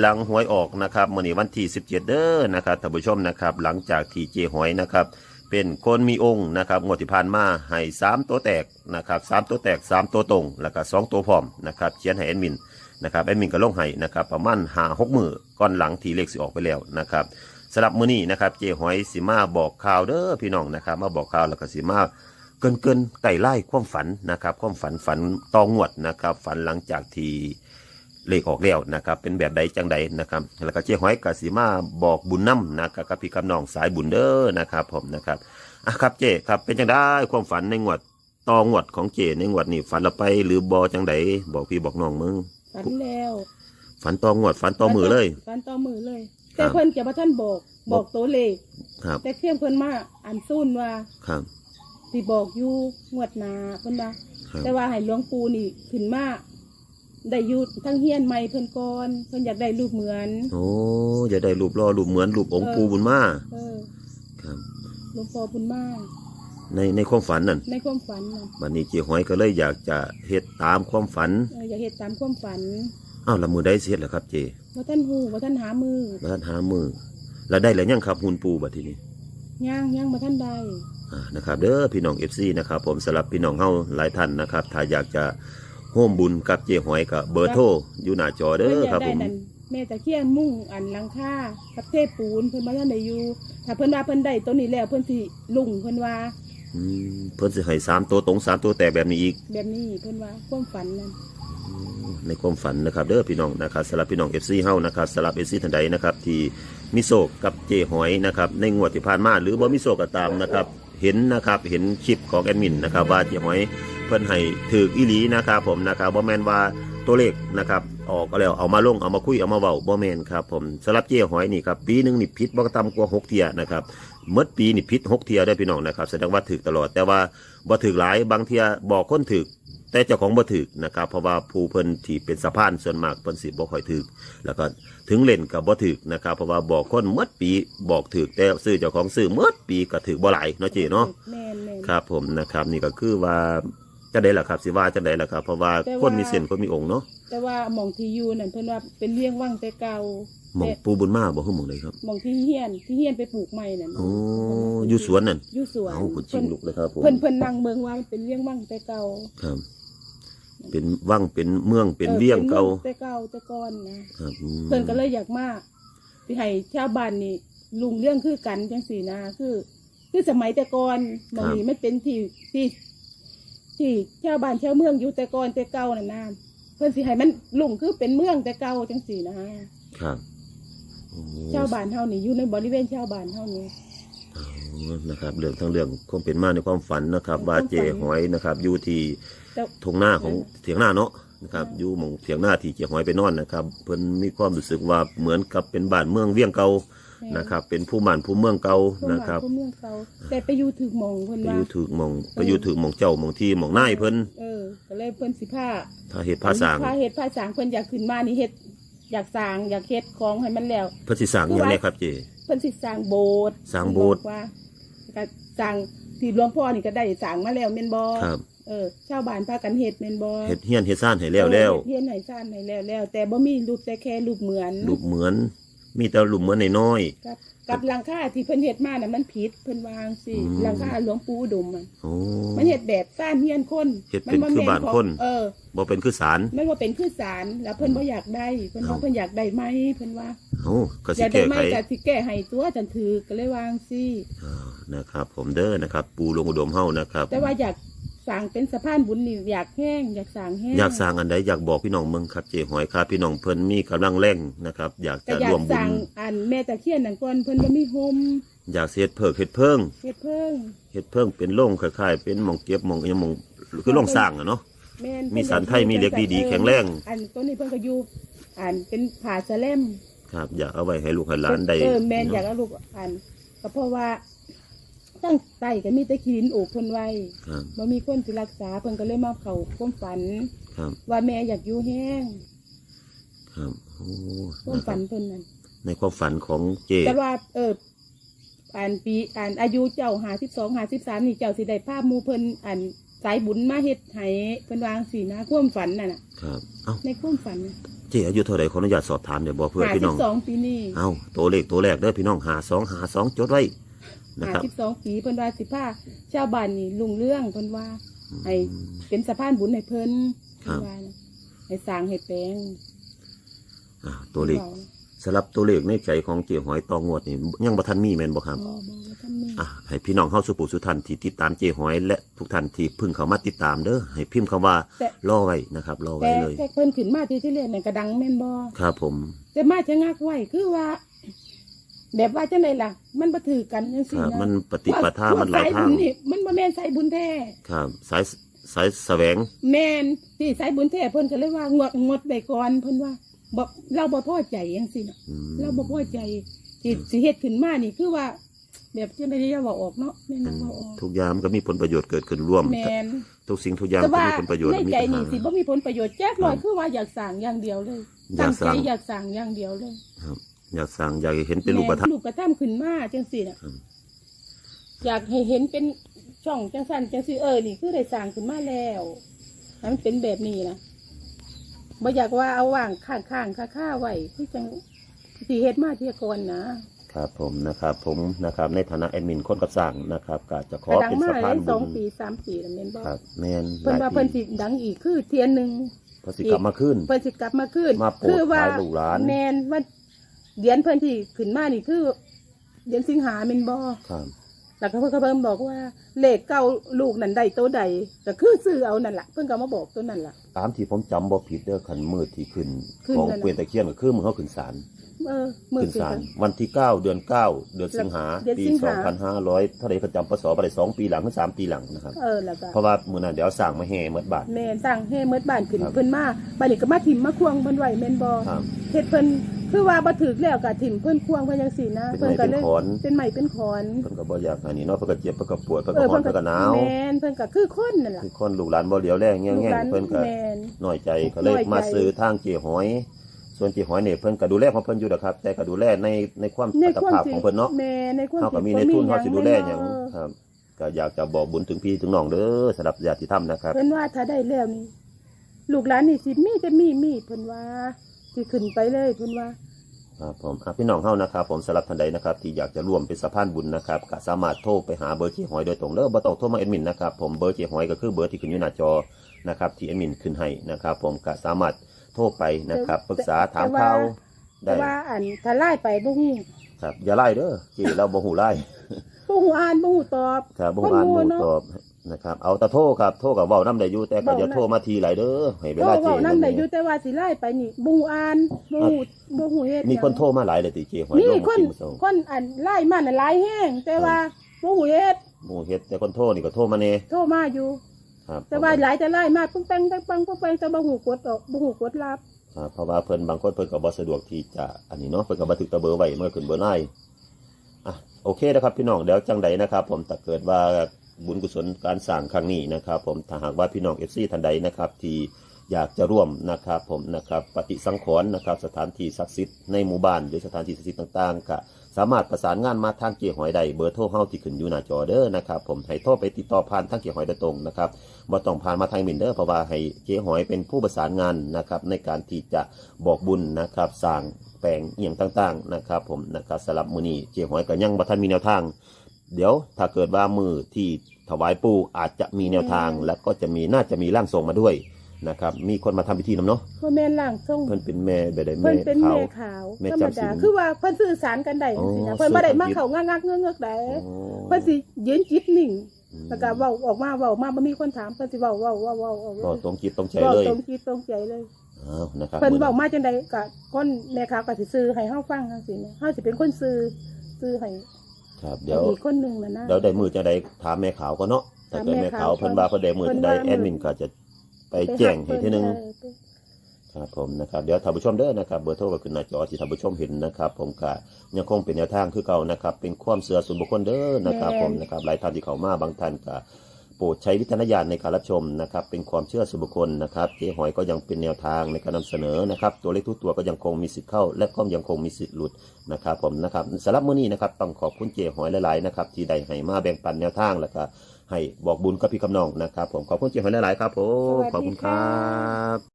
หลังหวยออกนะครับมื่อนี้วันที่ 17 เด้อนะครับท่านผู้ชมนะครับหลังจากที่เจหอยนะครับเป็นคนมีองค์นะครับงวดที่ผ่านมาให้3ตัวแตกนะครับสามตัวแตก 3 ตัวตรง แล้วก็2ตัวพร้อมนะครับเขียนให้แอดมินนะครับแอดมินก็ลงให้นะครับประมาณหาหกมือก่อนหลังที่เลขสิออกไปแล้วนะครับสำหรับมื้อนี้นะครับเจหอยสิมาบอกข่าวเด้อพี่น้องนะครับมาบอกข่าวแล้วก็สิมาเกินเกินไก่ไล่ความฝันนะครับความฝันฝันตองวดนะครับฝันหลังจากที่ เลขออกแล้วนะครับ เป็นแบบใดจังใดนะครับ แล้วก็เจ๊หอยกสิมาบอกบุญน้ำนะครับกับพี่กับน้องสายบุญเด้อนะครับผมนะครับอะครับเจ๊ครับเป็นจังได้ความฝันในงวดตองวดของเจ๊ในงวดนี้ฝันละไปหรือบอจังใดบอกพี่บอกน้องมึงฝันแล้ว ฝันตองวดฝันตอมือเลยฝันต่อมือเลยครัแต่บเพิ่นจะมาท่านบอก บอกตัวเลขครับ แต่เพียงเพิ่นมาอ่านซุ่นว่าครับสิบอกอยู่งวดหนาเพิ่นว่าครับแต่ว่าให้หลวงปู่นี่ขึ้นมา ได้อยุดทั้งเฮียนใหม่เพิ่นก่อนเพิ่นอยากได้รูปเหมือน โอ้จะได้รูปรอรูปเหมือนรูปองค์ปูบุญมาเออครับ หลวงพ่อบุญมาก ในในความฝันนั่นในความฝันน่ะวันนี้เจ๊หอยก็เลยอยากจะเฮ็ดตามความฝันเอออยากเฮ็ดตามความฝันอ้าวละมือได้เสียแล้วครับเจว่าท่านฮู้ว่าท่านหามือมาท่านหามือแล้วได้แล้วยังครับหุ่นปูบัดทีนี้ ย่างย่างมาท่านใด อ่านะครับเด้อพี่น้องเอฟซีนะครับผมสำหรับพี่น้องเฮาหลายท่านนะครับ ถ้าอยากจะ ร่วมบุญกับเจหอยกับเบอร์โทรอยู่หน้าจอเด้เพิ่นออยาครับกผได้มนั่นแม่ตะเคียนมุ่งอันหลังคากับเทปูนเพิ่นมาท่านได้อยู่ถ้าเพิ่นว่าเพิ่นได้ตัวนี้แล้วเพิ่นสิลุ่งเพิ่นว่าอืมเพิ่นสิให้สามตัวตรงสามตัวแตกแบบนี้อีก แบบนี้เพิ่นว่าความฝันนั่น ในความฝันนะครับเด้อพี่น้องนะครับสำหรับพี่น้องเอฟซีเฮานะครับสำหรับเอฟซีท่านใดนะครับที่มีโศกกับเจหอยนะครับในงวดที่ผ่านมาหรือบ่มีโศกก็ตามนะครับเห็นนะครับเห็นคลิปของแอดมินนะครับว่าเจหอย เพิ่นให้ถืออีหลีนะครับผมนะครับบ่แม่นว่าตัวเลขนะครับออกก็แล้วเอามาลงเอามาคุยเอามาเว้าบ่แม่นครับผมสำหรับเจหอยนี่ครับปีหนึงนี่ผิดบ่ต่ำกว่าหกเที่ยนะครับเมื่อปีนี่ผิดหกเที่ยได้อพี่น้องนะครับแสดงว่าถือตลอด แต่ว่าบ่ถือหลายบางเที่ยบอกคนถือแต่เจ้าของบ่ถึกนะครับเพราะว่าผู้เพิ่นที่เป็นสะพานส่วนมากเพิ่นสิบ่ค่อยถึก แล้วก็ถึงเล่นกับบ่ถึกนะครับเพราะว่าบอกคนหมดปีบอกถึกแต่ซื้อเจ้าของซื้อหมดปีก็ถึกบ่หลายเนาะเจีเนาะแม่นแม่นครับผมนะครับนี่ก็คือว่า จะได้ล่ะครับสิว่าจะได้ล่ะครับเพราะว่าแต่ว่า คนมีเส้นคนมีองค์เนาะแต่ว่าหมองที่อยู่นั่นเพิ่นว่าเป็นเลี้ยงว่างแต่เก่าหมองแต่ปูบุญมาบ่ฮู้หมองใดครับหมองที่เฮียนที่เฮียนไปปลูกใหม่นั่นโอ้อยู่สวนนั่นอยู่สวนเอ้าคุณชิงลุกเลยครับผมเพิ่นเพิ่นนั่งเบิ่งว่ามันเป็นเลี้ยงว่างแต่เก่าครับ เป็นวังเป็นเมืองเป็นเวียงเก่าออแต่เก่าแต่ก่อนนะครับอืมเพิ่นก็เลยอยากมาสิให้ชาวบ้านนี่ลุงเรื่องคือกันจังซี่นะคือ คือสมัยแต่ก่อนหมองนี้มันเป็นที่ที่ ที่ชาวบ้านชาวเมืองอยู่แต่ก่อนแต่เก่านั่นนะเพิ่นสิให้มันลุงคือเป็นเมืองแต่เก่าจังซี่นะครับโอ้ชาวบ้านเฮานี่อยู่ในบริเวณชาวบ้านเฮานี่อ๋อนะครับเรื่องทั้งเรื่องคงเป็นมาในความฝันนะครับว่าเจหอยนะครับ อยู่ที่แต่ ทงหน้าของเถียงหน้าเนาะนะครับอยู่หมองเถียงหน้าที่เจหอยไปนอนนะครับ เพิ่นมีความรู้สึกว่าเหมือนกับเป็นบ้านเมืองเวียงเก่า นะครับ เป็นผู้บ้านผู้เมืองเก่าผู้นะบ้าครับผู้เมืองเก่าแต่ไปอยู่ถึกหมองเพิ่นไปอว่ายู่ถึกหมองไปอยู่ถึกหมองเจ้าหมองที่หมองนายเพิ่นเออก็เลยเพิ่นสิผ้าถ้าเหตุภาษางผ้าเฮ็ดผ้าสางเพิ่นอยากขึ้นมานี่เฮ็ดอยากสร้างอยากเฮ็ดของให้มันแล้วเพิ่นสิสร้างอย่างไรครับเจ เพิ่นสิสร้างโบสถ์สร้างโบสถ์เพิ่นบอกว่าก็สร้างที่หลวงพ่อนี่ก็ได้สร้างมาแล้วแม่นบ่ครับเออชาวบ้านพากันเฮ็ดแม่นบ่เฮ็ดเฮียนเฮ็ดซ่านให้แล้วแล้วเออเฮ็ดให้สร้างให้แล้วแล้วแต่บ่มีรูปแต่แค่รูปเหมือนรูปเหมือน มีแต่รูปเหมือนน้อย กับกับหลังคาที่เพิ่นเฮ็ดมาน่ะมันผิดเพิ่นวาจังสิอืม หลังคาหลวงปู่อุดมอะๆโอ้ มันเฮ็ดแบบสร้างเฮียนคนเฮ็ดเป็นมัคือบ้านแม่ของคน เออ บ่เป็นคือสารไม่ว่าเป็นคือสารแล้วเพิ่นบ่อยากได้เพิ่นว่าเอ้าเพิ่นอยากได้ไหมเพิ่นว่าโอ้ก็อสิยากได้แก้ไหมไข ก็สิแก้ให้ตัวจันถือก็เลยวาจังสิ อ่านะครับผมเด้อนะครับ ปูหลวงอุดมเฮานะครับ แต่ว่าอยาก สั่งเป็นสะพานบุญนี่อยากแห้งอยากสั่งแห้ง อยากสร้างอันใดอยากบอกพี่น้องเมืองครับเจหอยครับพี่น้องเพิ่นมีกำลังแรงนะครับ อยากแต่จะอยารวกมบุสั่ญงอันแม่ตะเคียนนั่นก่อนเพิ่นบ่มีโฮมอยากเฮ็ดเพิกเฮ็ดเพิ่งเฮ็ดเพิ่ง เฮ็ดเพิ่งเป็นโล่งคล้ายๆเป็นหมองเก็บหมองอิหยังหมองคือโล่งสร้างอะเนาะแม่นมีสันไทยมีเหล็กดีๆแข็งแรง อันตัวนี้เพิ่นก็อยู่อันเป็นผาสะแลมครับ อยากเอาไว้ให้ลูกให้หลานได้เออแม่นอยากเอาลูกอันก็เพราะว่า ตั้งไตก็มีแต่ขี้ดินโอบเพิ่นไว้ครับบ่มีคนสิรักษาเพิ่นก็เลยมาเข้าความฝัน ครับว่าแม่อยากอยู่แห้งครับโอ้ความนะคฝัรับนเพิ่นนั่นในความฝันของเจแต่ว่าเอออ่านปีอ่านอายุเจ้าหาสิบสองหาสิบสามนี่เจ้าสิได้ภาพหมูเพิ่นอ่านสายบุญมาเฮ็ดให้เพิ่นวางสีนะความฝันน่ะน่ะ ครับเอ้าในความฝันน่ะเจ๊อายุเท่าไหร่ขออนุญาตสอบถามเดี๋ยวบอกเพื่อห้าพี่สิน้องบสองปีนี่เอาตัวเลขตัวแรกเด้อพี่น้องหาสองหาสองจดไว้ นะห้าครับสิบสองปีเพิ่นว่าสิพาชาวบ้านนี่ลุงเรื่องเพิ่นว่าให้เป็นสะพานบุญให้เพิ่นครัเพิ่บ นว่านะให้สร้างให้แปลงอ่าตัวเลขว้าสำหรับตัวเลขในใจของเจ๊หอยตองวดนี่ยังบ่ทันมีแม่นบ่ครับ บ่บ่ว่าท่านนี่อะให้พี่น้องเข้าสุปุสุทันที่ติดตามเจ๊หอย และทุกท่านที่เพิ่งเข้ามาติดตามเด้อให้พิมพ์คำว่าแต่รอไว้นะครับรอไว้แต่เลย แต่เพิ่นขึ้นมาที่ที่เรียนนั่นก็ดังแม่นบ่ครับผม แต่มาจะงักไว้คือว่า แบบว่าจังไดล่ะ มันบ่ถือกันจังคซี่รับนะมันปฏิปทามันหลายสายทาบุงญนี่มันบ่แม่นสายบุญแท้ ครับ สายสายแสวง แม่นที่สายบุญแท้เพิ่นก็เลยว่างดงดไปก่อนเพิ่นว่าบ่เราบ่พอใจจังซี่น่ะ อืม เราบ่พอใจที่สิเฮ็ดขึ้นมานี่คือว่า แบบจังได๋จะบอกออกเนาะแม่นอืมบ่ออกทุกอย่างมันก็มีผลประโยชน์เกิดขึ้นร่วม แม่น ทุกสิ่งทุกอย่างแต่ก็ว่ามีผลประโยชน์ในและมีใจปัญหา นี่สิบ่มีผลประโยชน์แจ๊กลอยครับคือว่าอยากสั่งอย่างเดียวเลยอยาตั้กงสั่ใจงอยากสั่งอย่างเดียวเลย ครับ อยากสั่งอยากเห็นเป็นรูปธรรมแม่ลูกกระทํขึ้นมาจังซี่น่ะอืมอยากให้เห็นเป็นช่องจังซั่นจังซี่เออนี่คือได้สั่งขึ้นมาแล้วให้มันเป็นแบบนี้นะบ่อยากว่าเอาว่างข้างๆค่าๆไว้คือจังสิเฮ็ดมาเที่ยก่อนนะครับผมนะครับผมนะครับในฐานะแอดมินคนกับสั่งนะครับก็จะขกอระดังเป็นมาสะเลพานยสบุองญปีสามปีแล้วแม่นบ่ครับแม่นหเพิ่นลายว่าปีเพิ่นสิดังอีกคือเทียนหนึงเพอสิกลับมาขึ้น เพิ่นสิกลับมาขึ้นมาโปรดคือว่าขายลูกหลาน แมนว่า เดือนเพิ่นที่ขึ้นมานี่คือ เดือนสิงหาแม่นบ่ครับแล้วก็เพิ่นก็เพิ่นบอกว่าเลขเก้าลูกนั้นได้ตัวใดก็คือซื้อเอานั่นล่ะเพิ่นก็มาบอกตัวนั่นล่ะตามที่ผมจำบ่ผิดเด้อขันมืดที่ขึ้นขึ้นของนั่นน่ะ เกวียนตะเคียนก็คือมือเขาขึ้นศาลเออมื้อขึ้นสิศาลคะวันที่เก้าเดือนเก้าเดือนสิงหาเดือนปีสิงสอหางพันห้าร้อยเท่าไหรก็จำพศไปได้สองปีหลังหรือสามปีหลังนะครับ เออแล้วก็เพราะว่ามือนั้นเดี๋ยวสั่งมาแห่เมื่อบาท แม่นสั่งให้เมิดบ้านขึ้นครับ เพิ่นมาบัดนี้ก็มาถิ่มมาควงเพิ่นไว้แม่นบ่ครับ เฮ็ดเพิ่น คือว่าบ่ถึกแล้วก็ถิ่มเพิ่นควงเพิ่นจังซี่นะเป็นไม้ก็เลยเป็นขอนเป็นไม้เป็นขอนเพิ่นก็บ่อยากอันนี้เนาะเพิ่นก็เจ็บเพิ่นก็ปวดเพิ่นก็ร้อนเพิ่นก็หนาวแม่นเพิ่นก็คือคนนั่นล่ะคือคนลูกหลานบ่เหลียวแลแง่ลูกแง่หลานเพิ่นก็แม่นน้อยใจก็เลยน้อยใจมาซื้อทางเจี๋ยหอย ส่วนเจี๋ยหอยเนี่ยเพิ่นก็ดูแลของเพิ่นอยู่นะครับ แต่ก็ดูแลในในความในอัตความภาพจริของเพิ่นเนาะแม่ในความเขาก็จริงมีในทุนเขาสิดูแลหยังเออครับก็อยากจะบอกบุญถึงพี่ถึงน้องเด้อสำหรับญาติธรรมนะครับเพิ่นว่าถ้าได้แล้วนี่ลูกหลานนี่สิมีแต่มีมีเพิ่นว่า สิขึ้นไปเลยเพิ่นว่า ครับผมอะพี่น้องเฮานะครับผมสำหรับท่านใดนะครับ ที่อยากจะร่วมเป็นสะพานบุญนะครับก็สามารถโทรไปหาเบอร์เจี๋ยหอยโดยตรงเด้อบ่ต้องโทรมาแอดมินนะครับผมเบอร์เจี๋ยหอยก็คือเบอร์ที่ขึ้นอยู่หน้าจอนะครับที่แอดมินขึ้นให้นะครับ ผมก็สามารถโทรไปนะครับปรึกษาถามข่าวแต่ได้ว่าอันถ้าไล่ไปบ่ฮู้ครับอย่าไล่เด้อจีเราบ่หูไล่ บ่ฮู้อ่านบ่ฮู้ตอบครับบ่หูอ่านคนโง่บ่หูเนาะตอบ นะครับ เอาแต่โทรครับโทรกับเว้านำได้อยู่แต่ก็เว้าอย่าโทรมาทีหลายเด้อให้เวโทรลาเจเว้านำได้นอยู่แต่ว่าสิไล่ไปนี่บ่ฮู้อ่านบ่ฮู้บ่ฮู้เฮ็ดมีคนหยังโทรมาหลายเลยติเจหอยมีลงคมานกินมื้อเช้าคนอันไล่มาน่ะหลายแฮงแต่ว่าบ่ฮู้เฮ็ดบ่เฮ็ดแต่คนโทรนี่ก็โทรมาแน่โทรมาอยู่ครับแต่ว่าหลายแต่ไล่มาปึ้งแป้งแป้งปังปึ้งแป้งแต่บ่ฮู้กดออกบ่ฮู้กดรับครับเพราะว่าเพิ่นบางคนเพิ่นก็บ่สะดวกที่จะอันนี้เนาะเพิ่นก็บันทึกแตะเบอร์ไว้เมื่อขึ้นเบอร์ไลน์อะโอเคนะครับพี่น้องเดี๋ยวจังใดนะครับ ผมถ้าเกิดว่า บุญกุศลการสร้างครั้งนี้นะครับ ผมถ้าหากว่าพี่น้อง FC ท่านใดนะครับ ที่อยากจะร่วมนะครับผมนะครับปฏิสังขรณ์นะครับ สถานที่ศักดิ์สิทธิ์ในหมู่บ้านหรือสถานที่ศักดิ์สิทธิ์ต่างๆก็สามารถประสานงานมาทางเกี่ยหอยใดเบอร์โทรเฮาที่ขึ้นอยู่หน้าจอเด้อนะครับผมให้โทรไปติดต่อผ่านทางเกี่ยหอยโดยตรงนะครับบ่ต้องผ่านมาทางมินเด้อเพราะว่าให้เกี่ยหอยเป็นผู้ประสานงานนะครับในการที่จะบอกบุญนะครับสร้างแปลงเอียงต่างๆนะครับผมนะครับสำหรับมือนี้เกี่ยหอยก็ยังบ่ทันมีแนวทาง เดี๋ยวถ้าเกิดว่ามือที่ถวายปู่อาจจะมีแนวทาง แล้วก็จะมีน่าจะมีร่างทรงมาด้วยนะครับ มีคนมาทำพิธีนำเนาะบ่แม่นล่างทรงเพิ่นเป็นแม่แบบใดเพิ่แม่นเป็นขาวแม่ขาวแม่ธรรมจำศีดาลคือว่าเพิ่นสื่อสารกันได้จังซี่อ๋นะอ เพิ่นบ่ได้สื่อมากันเข้างักๆเงือกๆได้โอ้เพิ่นสิยืนจิตนิ่งอืมแล้วก็เว้าออกมาเว้ามาบ่มีคนถามเพิ่นสิเว้าเว้าเว้าเว้าเว้าก็ตรงจิตตรงใจเว้าเลยตรงจิตตรงใจเลย อ้าวนะครับ เพิ่นมื้อเว้ามาจังไดก็คนแม่ขาวก็สิซื้อให้เฮาฟังจังซี่นะเฮาสิเป็นคนซื้อซื้อให้ ครับเดี๋ยว อีกคนหนึงน่ะนะเดี๋ยวได้มือจะได้ถามแม่ขาวก็เนาะถ้าเกิดถามแม่แม่ขาวขาวเพิ่นว่าเพิ่นได้มือเพิ่จะนได้ว่าแอดมินก็จะไปแจ้งให้ทีนึงเออครับผมนะครับเดี๋ยวท่านผู้ชมเด้อนะครับเบอร์โทรก็ขึ้นหน้าจอที่ท่านผู้ชมเห็นนะครับ ผมก็ยังคงเป็นแนวทางคือเก่านะครับ เป็นความเสื่อส่วนบุคคลเด้อนะครับ ผมนะครับหลายท่านที่เข้ามาบางท่านก็โปรดใช้วิจารณญาณในการรับชมนะครับ เป็นความเชื่อส่วนบุคคลนะครับเจ๊หอยก็ยังเป็นแนวทางในการนำเสนอนะครับ ตัวเลขทุกตัวก็ยังคงมีสิทธิ์เข้า และก็ยังคงมีสิทธิ์หลุดนะครับ ผมนะครับสำหรับมื้อนี้นะครับต้องขอบคุณเจ๊หอยหลายๆนะครับที่ได้ให้มาแบ่งปันแนวทางแล้วก็ให้บอกบุญกับพี่กำนองนะครับ ผมขอบคุณเจ๊หอยหลายๆครับผมขอบคุณครับ